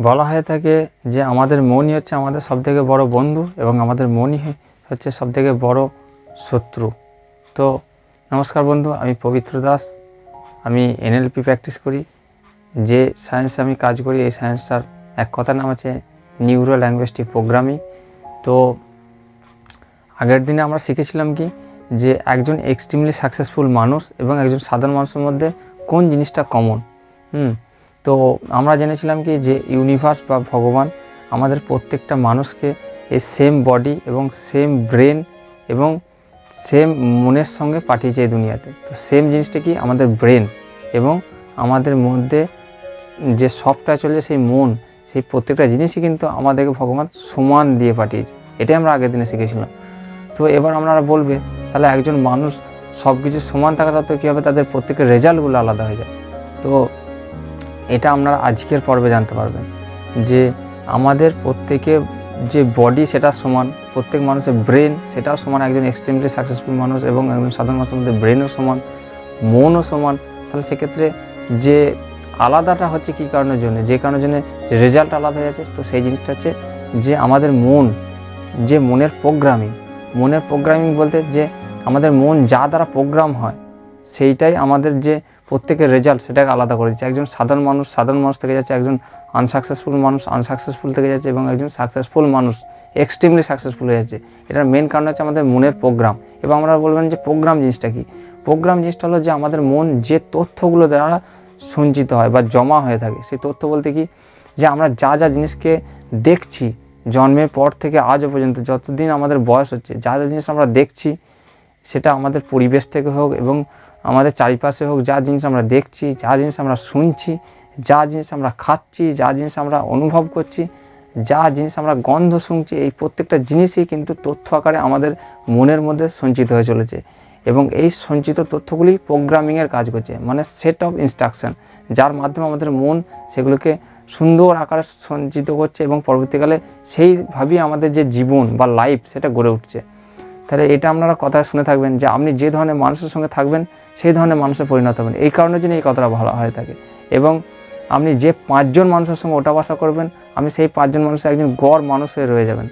বলা হয়ে থাকে যে আমাদের মনই হচ্ছে আমাদের সবথেকে বড় বন্ধু এবং আমাদের মনই হচ্ছে সবথেকে বড় শত্রু। তো নমস্কার বন্ধু, আমি পবিত্র দাস। আমি এনএলপি প্র্যাকটিস করি। যে সায়েন্সে আমি কাজ করি, এই সায়েন্সটার এক কথা নাম আছে নিউরো ল্যাঙ্গুয়েজটি প্রোগ্রামিং তো আগের দিনে আমরা শিখেছিলাম কি? যে একজন এক্সট্রিমলি সাকসেসফুল মানুষ এবং একজন সাধারণ মানুষের মধ্যে কোন জিনিসটা কমন হুম? তো আমরা জেনেছিলাম কি যে ইউনিভার্স বা ভগবান আমাদের প্রত্যেকটা মানুষকে এই সেম বডি এবং সেম ব্রেন এবং সেম মনের সঙ্গে পাঠিয়েছে এই দুনিয়াতে। তো সেম জিনিসটা কি? আমাদের ব্রেন এবং আমাদের মধ্যে যে সফটওয়্যার চলছে সেই মন, সেই প্রত্যেকটা জিনিসই কিন্তু আমাদেরকে ভগবান সমান দিয়ে পাঠিয়েছে। এটাই আমরা আগের দিনে শিখেছিলাম। তো এবার আপনারা বলবে, তাহলে একজন মানুষ সব কিছু সমান থাকা সত্ত্বেও কী হবে? তাদের প্রত্যেকের রেজাল্টগুলো আলাদা হয়ে যায়। তো এটা আপনারা আজকের পর্বে জানতে পারবেন যে আমাদের প্রত্যেকে যে বডি সেটা সমান, প্রত্যেক মানুষের ব্রেন সেটাও সমান, একজন এক্সট্রিমলি সাকসেসফুল মানুষ এবং একজন সাধারণ মানুষের মধ্যে ব্রেনও সমান, মনও সমান, তাহলে সেক্ষেত্রে যে আলাদাটা হচ্ছে কী কারণের জন্য? যে কারণের জন্য রেজাল্ট আলাদা হয়ে যাচ্ছে, তো সেই জিনিসটা হচ্ছে যে আমাদের মন, যে মনের প্রোগ্রামিং মনের প্রোগ্রামিং বলতে যে আমাদের মন যা দ্বারা প্রোগ্রাম হয়, সেইটাই আমাদের যে প্রত্যেকের রেজাল্ট সেটাকে আলাদা করে দিচ্ছে। একজন সাধারণ মানুষ সাধারণ মানুষ থেকে যাচ্ছে, একজন আনসাকসেসফুল মানুষ আনসাকসেসফুল থেকে যাচ্ছে এবং একজন সাকসেসফুল মানুষ এক্সট্রিমলি সাকসেসফুল হয়ে যাচ্ছে। এটার মেন কারণ হচ্ছে আমাদের মনের প্রোগ্রাম এবং আমরা বলবেন যে প্রোগ্রাম জিনিসটা কি? প্রোগ্রাম জিনিসটা হলো যে আমাদের মন যে তথ্যগুলো দ্বারা সঞ্চিত হয় বা জমা হয়ে থাকে, সেই তথ্য বলতে কি? যে আমরা যা যা জিনিসকে দেখছি জন্মের পর থেকে আজও পর্যন্ত, যতদিন আমাদের বয়স হচ্ছে, যা যা জিনিস আমরা দেখছি, সেটা আমাদের পরিবেশ থেকে হোক এবং আমাদের চারিপাশে হোক, যা জিনিস আমরা দেখছি, যা জিনিস আমরা শুনছি, যা জিনিস আমরা খাচ্ছি, যা জিনিস আমরা অনুভব করছি, যা জিনিস আমরা গন্ধ শুনছি, এই প্রত্যেকটা জিনিসই কিন্তু তথ্য আকারে আমাদের মনের মধ্যে সঞ্চিত হয়ে চলেছে। এবং এই সঞ্চিত তথ্যগুলি প্রোগ্রামিংয়ের কাজ করছে মানে সেট অফ ইনস্ট্রাকশন যার মাধ্যমে আমাদের মন সেগুলোকে সুন্দর আকারে সঞ্চিত করছে এবং পরবর্তীকালে সেইভাবেই আমাদের যে জীবন বা লাইফ সেটা গড়ে উঠছে। তাহলে এটা আপনারা কথা শুনে থাকবেন যে আপনি যে ধরনের মানুষের সঙ্গে থাকবেন সেই ধরনের মানুষে পরিণত হবেন। এই কারণের জন্য এই কথাটা ভালো হয়ে থাকে। এবং আপনি যে পাঁচজন মানুষের সঙ্গে ওটা বাসা করবেন, আপনি সেই পাঁচজন মানুষের একজন গড় মানুষ হয়ে রয়ে যাবেন।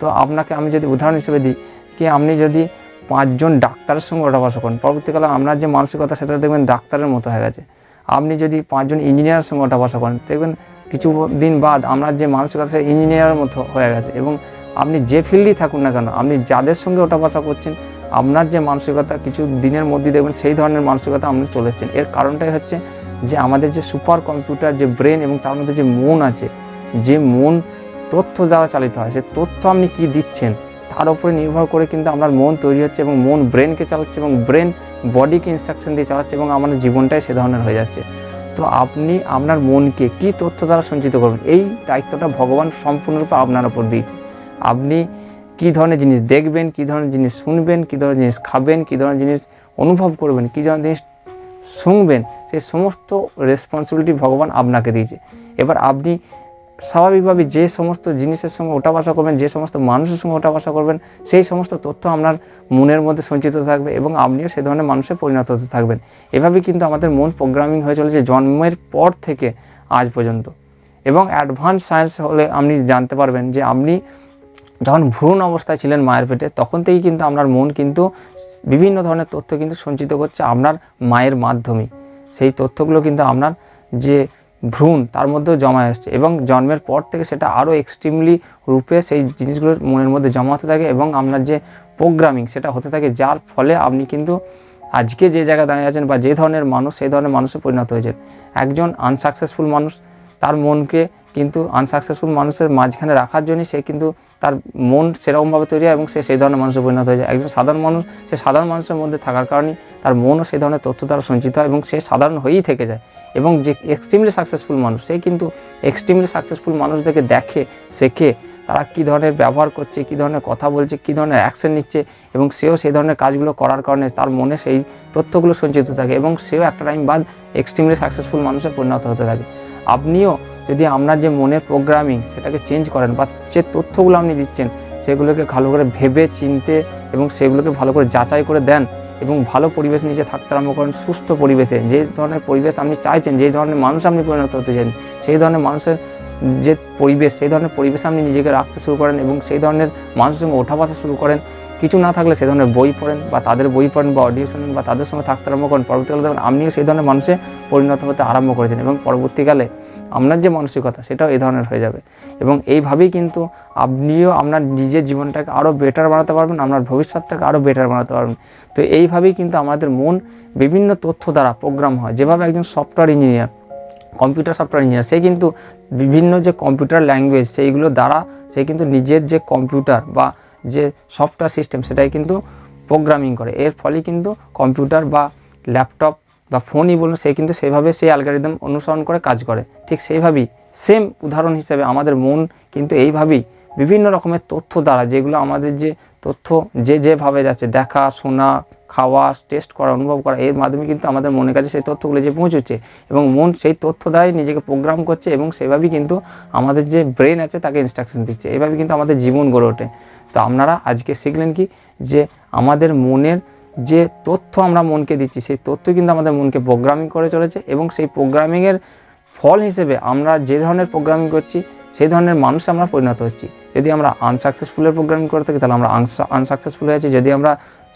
তো আপনাকে আমি যদি উদাহরণ হিসেবে দিই কি, আপনি যদি পাঁচজন ডাক্তারের সঙ্গে ওটা বাসা করেন, পরবর্তীকালে আপনার যে মানসিকতা, সেটা দেখবেন ডাক্তারের মতো হয়ে গেছে। আপনি যদি পাঁচজন ইঞ্জিনিয়ারের সঙ্গে ওটা বাসা করেন, দেখবেন কিছু দিন বাদ আপনার যে মানসিকতা সেটা ইঞ্জিনিয়ারের মতো হয়ে গেছে। এবং আপনি যে ফিল্ডেই থাকুন না কেন, আপনি যাদের সঙ্গে ওটা বাসা করছেন আপনার যে মানসিকতা কিছু দিনের মধ্যে দেখবেন, সেই ধরনের মানসিকতা আপনি চলে এসেছেন। এর কারণটাই হচ্ছে যে আমাদের যে সুপার কম্পিউটার, যে ব্রেন এবং তার মধ্যে যে মন আছে, যে মন তথ্য দ্বারা চালিত হয়, সে তথ্য আপনি কি দিচ্ছেন, তার উপরে নির্ভর করে কিন্তু আপনার মন তৈরি হচ্ছে এবং মন ব্রেনকে চালাচ্ছে এবং ব্রেন বডিকে ইনস্ট্রাকশন দিয়ে চালাচ্ছে এবং আমাদের জীবনটাই সে ধরনের হয়ে যাচ্ছে। তো আপনি আপনার মনকে কি তথ্য দ্বারা সঞ্চিত করবেন, এই দায়িত্বটা ভগবান সম্পূর্ণরূপে আপনার উপর দিয়েছে। আপনি কী ধরনের জিনিস দেখবেন, কী ধরনের জিনিস শুনবেন, কী ধরনের জিনিস খাবেন, কী ধরনের জিনিস অনুভব করবেন, কী ধরনের জিনিস শুনবেন সেই সমস্ত রেসপন্সিবিলিটি ভগবান আপনাকে দিয়েছে। এবার আপনি স্বাভাবিকভাবে যে সমস্ত জিনিসের সঙ্গে ওটা বাসা করবেন, যে সমস্ত মানুষের সঙ্গে ওটা বাসা করবেন, সেই সমস্ত তথ্য আপনার মনের মধ্যে সঞ্চিত থাকবে এবং আপনিও সে ধরনের মানুষে পরিণত হতে থাকবেন। এভাবেই কিন্তু আমাদের মন প্রোগ্রামিং হয়ে চলেছে জন্মের পর থেকে আজ পর্যন্ত। এবং অ্যাডভান্স সায়েন্স হলে আপনি জানতে পারবেন যে আপনি যখন ভ্রূণ অবস্থায় ছিলেন মায়ের পেটে, তখন থেকেই কিন্তু আপনার মন কিন্তু বিভিন্ন ধরনের তথ্য কিন্তু সঞ্চিত করছে আপনার মায়ের মাধ্যমে। সেই তথ্যগুলো কিন্তু আপনার যে ভ্রূণ, তার মধ্যেও জমা আসছে এবং জন্মের পর থেকে সেটা আরও এক্সট্রিমলি রূপে সেই জিনিসগুলো মনের মধ্যে জমা হতে থাকে এবং আপনার যে প্রোগ্রামিং সেটা হতে থাকে, যার ফলে আপনি কিন্তু আজকে যে জায়গায় দাঁড়িয়ে আছেন বা যে ধরনের মানুষ, সেই ধরনের মানুষে পরিণত হয়েছেন। একজন আনসাকসেসফুল মানুষ, তার মনকে কিন্তু আনসাকসেসফুল মানুষের মাঝখানে রাখার জন্যই সে কিন্তু তার মন সেরকমভাবে তৈরি হয় এবং সে সেই ধরনের মানুষে পরিণত হয়ে যায়। একজন সাধারণ মানুষ, সে সাধারণ মানুষের মধ্যে থাকার কারণে তার মনও সেই ধরনের তথ্য দ্বারা সঞ্চিত হয় এবং সে সাধারণ হয়েই থেকে যায়। এবং যে এক্সট্রিমলি সাকসেসফুল মানুষ, সে কিন্তু এক্সট্রিমলি সাকসেসফুল মানুষদেরকে দেখে, শেখে, তারা কী ধরনের ব্যবহার করছে, কী ধরনের কথা বলছে, কী ধরনের অ্যাকশন নিচ্ছে এবং সেও সেই ধরনের কাজগুলো করার কারণে তার মনে সেই তথ্যগুলো সঞ্চিত থাকে এবং সেও একটা টাইম বাদ এক্সট্রিমলি সাকসেসফুল মানুষে পরিণত হতে থাকে। আপনিও যদি আপনার যে মনের প্রোগ্রামিং সেটাকে চেঞ্জ করেন বা যে তথ্যগুলো আপনি দিচ্ছেন, সেগুলোকে ভালো করে ভেবে চিনতে এবং সেগুলোকে ভালো করে যাচাই করে দেন এবং ভালো পরিবেশ নিচে থাকতে আরম্ভ করেন, সুস্থ পরিবেশে, যে ধরনের পরিবেশ আপনি চাইছেন, যে ধরনের মানুষ আপনি পরিণত হতে চান সেই ধরনের মানুষের যে পরিবেশ, সেই ধরনের পরিবেশে আপনি নিজেকে রাখতে শুরু করেন এবং সেই ধরনের মানুষের সঙ্গে ওঠা বসা শুরু করেন। কিছু না থাকলে সেই ধরনের বই পড়েন বা তাদের বই পড়েন বা অডিও শোনেন বা তাদের সঙ্গে থাকতে আরম্ভ করেন, পরবর্তীকালে দেখবেন আপনিও সেই ধরনের মানুষে পরিণত হতে আরম্ভ করেছেন এবং পরবর্তীকালে আপনার যে মানসিকতা সেটাও এই ধরনের হয়ে যাবে। এবং এইভাবেই কিন্তু আপনিও আপনার নিজের জীবনটাকে আরও বেটার বানাতে পারবেন, আপনার ভবিষ্যৎটাকে আরও বেটার বানাতে পারবেন। তো এইভাবেই কিন্তু আমাদের মন বিভিন্ন তথ্য দ্বারা প্রোগ্রাম হয়। যেভাবে একজন software engineer computer software engineer সে কিন্তু বিভিন্ন যে কম্পিউটার ল্যাঙ্গুয়েজ সেইগুলো দ্বারা সে কিন্তু নিজের যে কম্পিউটার বা যে সফটওয়্যার সিস্টেম সেটাই কিন্তু প্রোগ্রামিং করে। এর ফলে কিন্তু কম্পিউটার বা ল্যাপটপ বা ফোনই বলুন সে কিন্তু সেভাবে সেই অ্যালগারিদম অনুসরণ করে কাজ করে। ঠিক সেইভাবেই সেম উদাহরণ হিসেবে আমাদের মন কিন্তু এইভাবেই বিভিন্ন রকমের তথ্য দ্বারা, যেগুলো আমাদের যে তথ্য যে যেভাবে যাচ্ছে, দেখা, শোনা, খাওয়া টেস্ট করা, অনুভব করা, এর মাধ্যমে কিন্তু আমাদের মনের কাছে সেই তথ্যগুলো যে পৌঁছচ্ছে এবং মন সেই তথ্য দ্বারাই নিজেকে প্রোগ্রাম করছে এবং সেভাবেই কিন্তু আমাদের যে ব্রেন আছে তাকে ইনস্ট্রাকশন দিচ্ছে। এভাবে কিন্তু আমাদের জীবন গড়ে ওঠে। তো আপনারা আজকে শিখলেন কি? যে আমাদের মনের যে তথ্য আমরা মনকে দিচ্ছি, সেই তথ্য কিন্তু আমাদের মনকে প্রোগ্রামিং করে চলেছে এবং সেই প্রোগ্রামিংয়ের ফল হিসেবে আমরা যে ধরনের প্রোগ্রামিং করছি, সেই ধরনের মানুষ আমরা পরিণত হচ্ছি। যদি আমরা আনসাকসেসফুলের প্রোগ্রামিং করে থাকি, তাহলে আমরা আনসাকসেসফুল হয়ে যাচ্ছি। যদি আমরা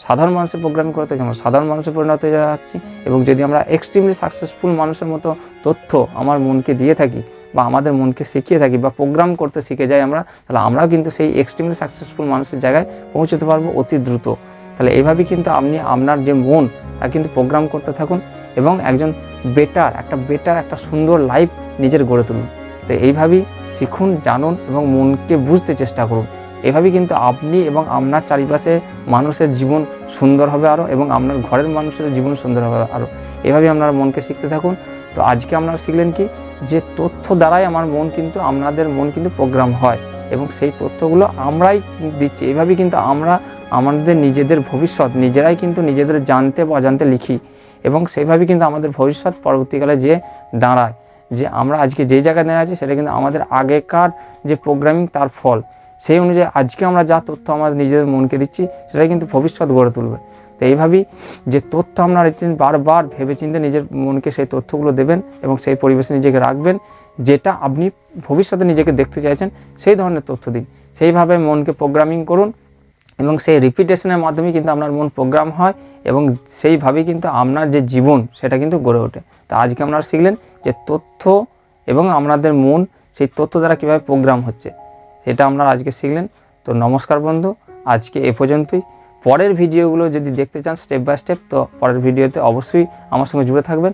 সাধারণ মানুষের প্রোগ্রামিং করে থাকি, আমরা সাধারণ মানুষে পরিণত হয়ে যাচ্ছি। এবং যদি আমরা এক্সট্রিমলি সাকসেসফুল মানুষের মতো তথ্য আমার মনকে দিয়ে থাকি বা আমাদের মনকে শিখিয়ে থাকি বা প্রোগ্রাম করতে শিখে যাই আমরা, তাহলে আমরাও কিন্তু সেই এক্সট্রিমলি সাকসেসফুল মানুষের জায়গায় পৌঁছতে পারব অতি দ্রুত। তাহলে এইভাবেই কিন্তু আপনি আপনার যে মন, তা কিন্তু প্রোগ্রাম করতে থাকুন এবং একজন বেটার একটা বেটার একটা সুন্দর লাইফ নিজের গড়ে তুলুন। তো এইভাবেই শিখুন, জানুন এবং মনকে বুঝতে চেষ্টা করুন। এভাবেই কিন্তু আপনি এবং আপনার চারিপাশে মানুষের জীবন সুন্দর হবে আরও এবং আপনার ঘরের মানুষের জীবন সুন্দর হবে আরও এভাবেই আপনার মনকে শিখতে থাকুন। তো আজকে আপনারা শিখলেন কি? যে তথ্য দ্বারাই আমার মন কিন্তু আপনাদের মন কিন্তু প্রোগ্রাম হয় এবং সেই তথ্যগুলো আমরাই দিচ্ছি। এইভাবেই কিন্তু আমরা আমাদের নিজেদের ভবিষ্যৎ, নিজেরাই কিন্তু নিজেদের জানতে বা অজান্তে লিখি এবং সেইভাবেই কিন্তু আমাদের ভবিষ্যৎ পরবর্তীকালে যে দাঁড়ায়, যে আমরা আজকে যেই জায়গায় দাঁড়িয়ে আছি সেটা কিন্তু আমাদের আগেকার যে প্রোগ্রামিং তার ফল। সেই অনুযায়ী আজকে আমরা যা তথ্য আমাদের নিজেদের মনকে দিচ্ছি সেটাই কিন্তু ভবিষ্যৎ গড়ে তুলবে। তো এইভাবেই যে তথ্য আপনারা দিচ্ছেন বারবার ভেবেচিন্তে নিজের মনকে সেই তথ্যগুলো দেবেন এবং সেই পরিবেশে নিজেকে রাখবেন, যেটা আপনি ভবিষ্যতে নিজেকে দেখতে চাইছেন, সেই ধরনের তথ্য দিন। সেইভাবে মনকে প্রোগ্রামিং করুন এবং সেই রিপিটেশনের মাধ্যমে কিন্তু আপনার মন প্রোগ্রাম হয় এবং সেইভাবেই কিন্তু আপনার যে জীবন, সেটা কিন্তু গড়ে ওঠে। তো আজকে আপনারা শিখলেন যে তথ্য এবং আপনাদের মন, সেই তথ্য দ্বারা কীভাবে প্রোগ্রাম হচ্ছে, সেটা আপনারা আজকে শিখলেন। তো নমস্কার বন্ধু, আজকে এ পর্যন্তই। পরের ভিডিওগুলো যদি দেখতে চান স্টেপ বাই স্টেপ তো পরের ভিডিওতে অবশ্যই আমার সঙ্গে জুড়ে থাকবেন।